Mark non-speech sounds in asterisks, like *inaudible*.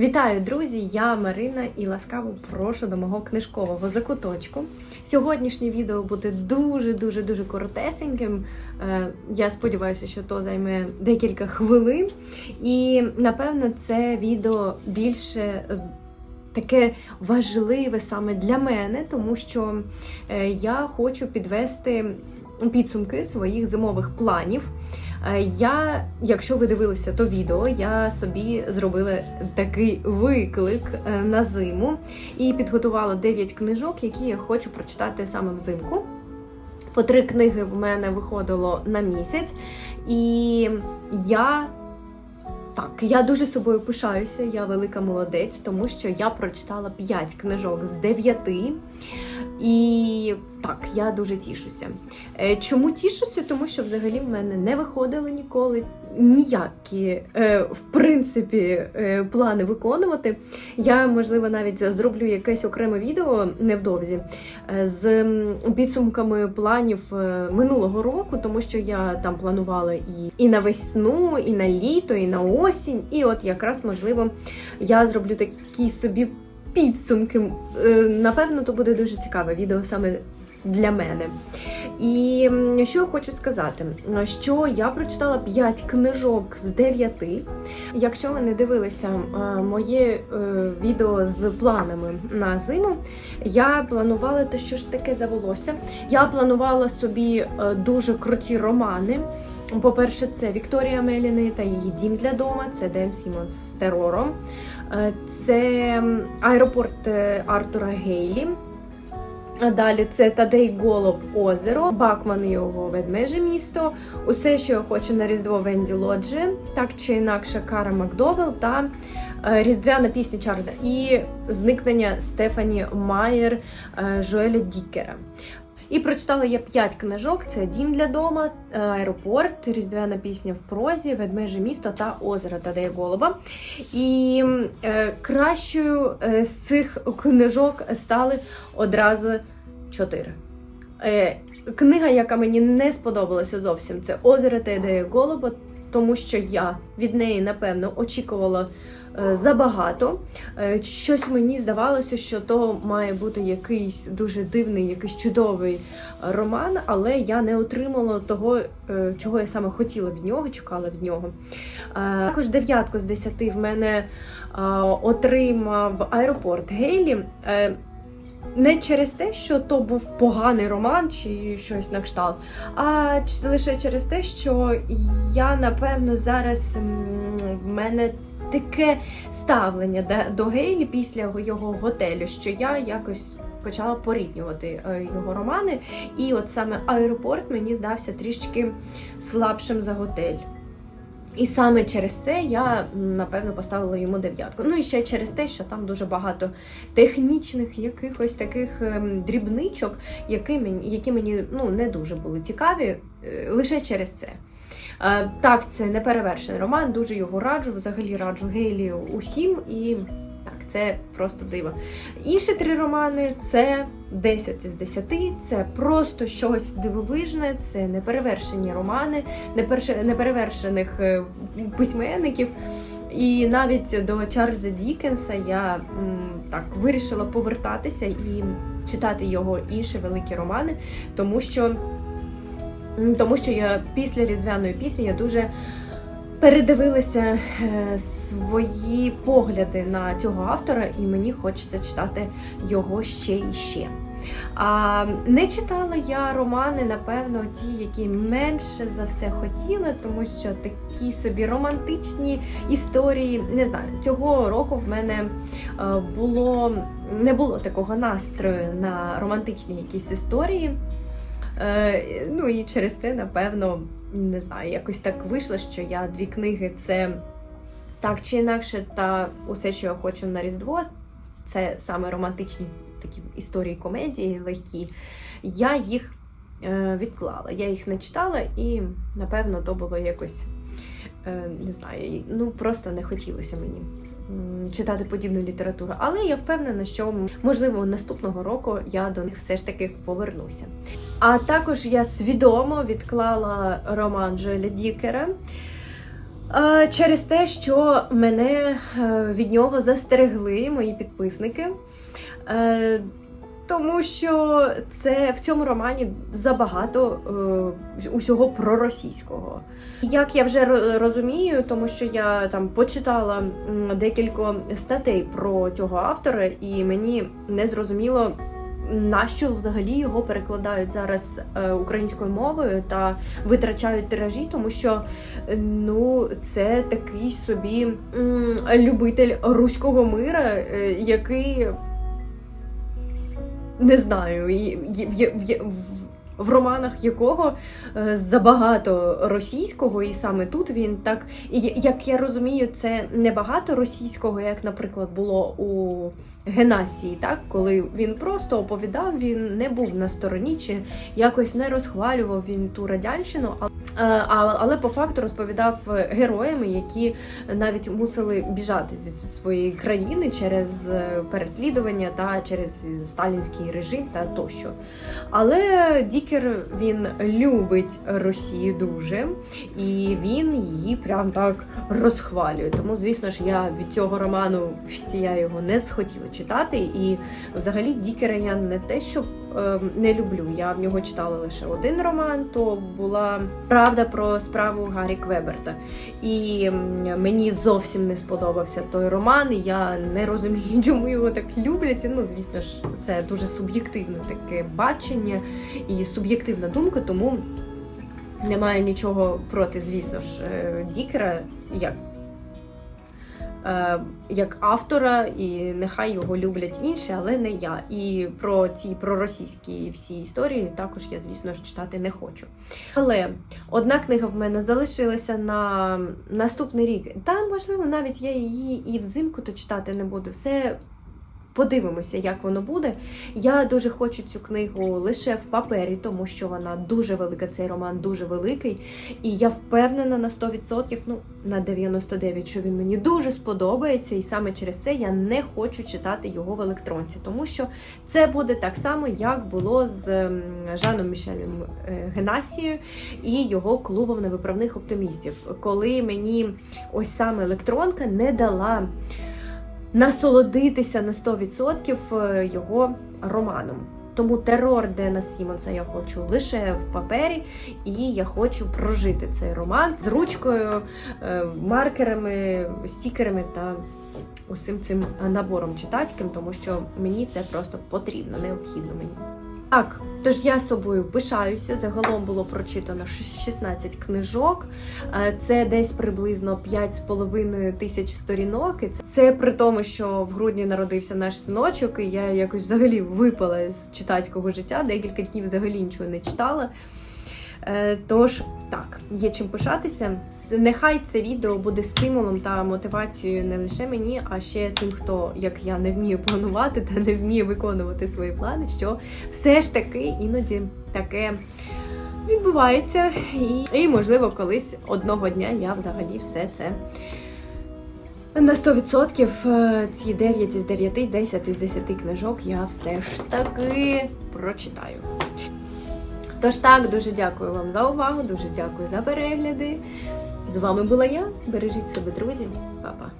Вітаю, друзі! Я Марина і ласкаво прошу до мого книжкового закуточку. Сьогоднішнє відео буде дуже-дуже дуже коротесеньким. Е, Я сподіваюся, що то займе декілька хвилин. І напевно це відео більше. е, Таке важливе саме для мене, тому що е, я хочу підвести підсумки своїх зимових планів. Е, Я, якщо ви дивилися то відео, я собі зробила такий виклик е, на зиму і підготувала 9 книжок, які я хочу прочитати саме взимку. По три книги в мене виходило на місяць, і я так, я дуже собою пишаюся, я велика молодець, тому що я прочитала 5 книжок з 9. І так, я дуже тішуся. Е, Чому тішуся? Тому що взагалі в мене не виходило ніколи ніякі, е, в принципі, е, плани виконувати. Я, можливо, навіть зроблю якесь окреме відео невдовзі з підсумками планів минулого року, тому що я там планувала і, і на весну, і на літо, і на осінь. І от якраз, можливо, я зроблю такі собі підсумки. Е, Напевно, то буде дуже цікаве відео саме для мене. І що я хочу сказати, що я прочитала 5 книжок з 9. Якщо ви не дивилися е, моє е, відео з планами на зиму, я планувала те, що ж таке за волосся. Я планувала собі е, дуже круті романи. По-перше, це Вікторія Меліни та її дім для дома, це Ден Сімонс з терором. Це аеропорт Артура Гейлі. Далі це Тадей Голуб Озеро, Бакман його ведмеже місто, усе, що я хочу на Різдво Венді Лоджі, так чи інакше Кара Макдовел та е, Різдвяна пісня Чарльза. І зникнення Стефані Майер е, Жоеля Дікера. І прочитала я п'ять книжок: це Дім для дома, е, аеропорт, Різдвяна пісня в прозі, Ведмеже місто та озеро Тадея Голуба. І е, кращою е, з цих книжок стали одразу чотири. Е, книга, яка мені не сподобалася зовсім, це Озеро Тадея Голуба, тому що я від неї, напевно, очікувала. е, Забагато. Е, Щось мені здавалося, що то має бути якийсь дуже дивний, якийсь чудовий роман, але я не отримала того, е, чого я саме хотіла від нього, чекала від нього. Також дев'ятку з десяти в мене отримав аеропорт Гейлі. Не через те, що то був поганий роман чи щось на кшталт, а лише через те, що я напевно зараз в мене таке ставлення до Гейлі після його готелю, що я якось почала порівнювати е, його романи. І от саме аеропорт мені здався трішки слабшим за готель. І саме через це я напевно поставила йому дев'ятку. Ну і ще через те, що там дуже багато технічних якихось таких ем, дрібничок, які мені, які мені ну, не дуже були цікаві, е, лише через це. Е, Так, це неперевершений роман, дуже його раджу. Взагалі раджу Гейлі усім і це просто диво. Інші три романи це 10 із 10, це просто щось дивовижне, це неперевершені романи, неперевершених е, письменників. І навіть до Чарльза Дікенса я так вирішила повертатися і читати його інші великі романи, тому що, тому що я після різдвяної пісні я дуже передивилася е, свої погляди на цього автора, і мені хочеться читати його ще і ще. А не читала я романи, напевно, ті, які менше за все хотіла, тому що такі собі романтичні історії. Не знаю, цього року в мене е, було не було такого настрою на романтичні якісь історії. Е, ну і через це, напевно, не знаю, якось так вийшло, що я дві книги це так чи інакше, та усе, що я хочу на Різдво, це саме романтичні такі історії комедії легкі. Я їх е, відклала. Я їх не читала, і напевно то було якось е, не знаю, ну просто не хотілося мені читати подібну літературу. Але я впевнена, що можливо наступного року я до них все ж таки повернуся. А також я свідомо відклала роман Джоеля Дікера. Е, Через те, що мене е, від нього застерегли мої підписники. Тому що це в цьому романі забагато е, усього проросійського. Як я вже розумію, тому що я там почитала декілька статей про цього автора, і мені не зрозуміло, нащо взагалі його перекладають зараз е, українською мовою та витрачають тиражі, тому що ну це такий собі любитель руського мира, е, який не знаю, і- в, в, в, в романах якого е, забагато російського, і саме тут він так, як я розумію, це не багато російського, як, наприклад, було у Генасії, так коли він просто оповідав, він не був на стороні чи якось не розхвалював він ту радянщину, а, е, але по факту розповідав героями, які навіть мусили біжати зі своєї країни через е, переслідування та через сталінський режим та тощо. Але Дікер він любить Росію дуже, і він її прям так розхвалює. Тому, звісно ж, я від цього роману я його не схотіла читати. І взагалі Дікера я не те, що е, не люблю. Я в нього читала лише один роман. То була правда про справу Гаррі Квеберта. І мені зовсім не сподобався той роман. Я не розумію, *laughs* чому його так люблять. Ну, звісно ж, це дуже суб'єктивне таке бачення і суб'єктивна думка, тому немає нічого проти, звісно ж, е, Дікера як, як автора, і нехай його люблять інші, але не я. І про ці проросійські всі історії також я, звісно ж, читати не хочу. Але одна книга в мене залишилася на наступний рік. Та, можливо, навіть я її і взимку то читати не буду. Все подивимося, як воно буде. Я дуже хочу цю книгу лише в папері, тому що вона дуже велика, цей роман дуже великий. І я впевнена на 100%, ну на 99%, що він мені дуже сподобається, і саме через це я не хочу читати його в електронці, тому що це буде так само, як було з Жаном Мішелем е, Генасією і його клубом невиправних оптимістів, коли мені ось саме електронка не дала насолодитися на 100% його романом. Тому терор Дена Сімонса я хочу лише в папері, і я хочу прожити цей роман з ручкою, е, маркерами, стікерами та усім цим набором читацьким, тому що мені це просто потрібно, необхідно мені. Так, тож я собою пишаюся. Загалом було прочитано шіс- 16 книжок. Е, Це десь приблизно 5,5 тисяч сторінок. І Це при тому, що в грудні народився наш синочок, і я якось взагалі випала з читацького життя. Декілька днів взагалі нічого не читала. Е, Тож так, є чим пишатися. Нехай це відео буде стимулом та мотивацією не лише мені, а ще тим, хто як я не вміє планувати та не вміє виконувати свої плани. Що все ж таки іноді таке відбувається, і, і можливо, колись одного дня я взагалі все це. На 100% е, ці 9 із 9, 10 із 10 книжок я все ж таки прочитаю. Тож так, дуже дякую вам за увагу, дуже дякую за перегляди. З вами була я. Бережіть себе, друзі. Па-па.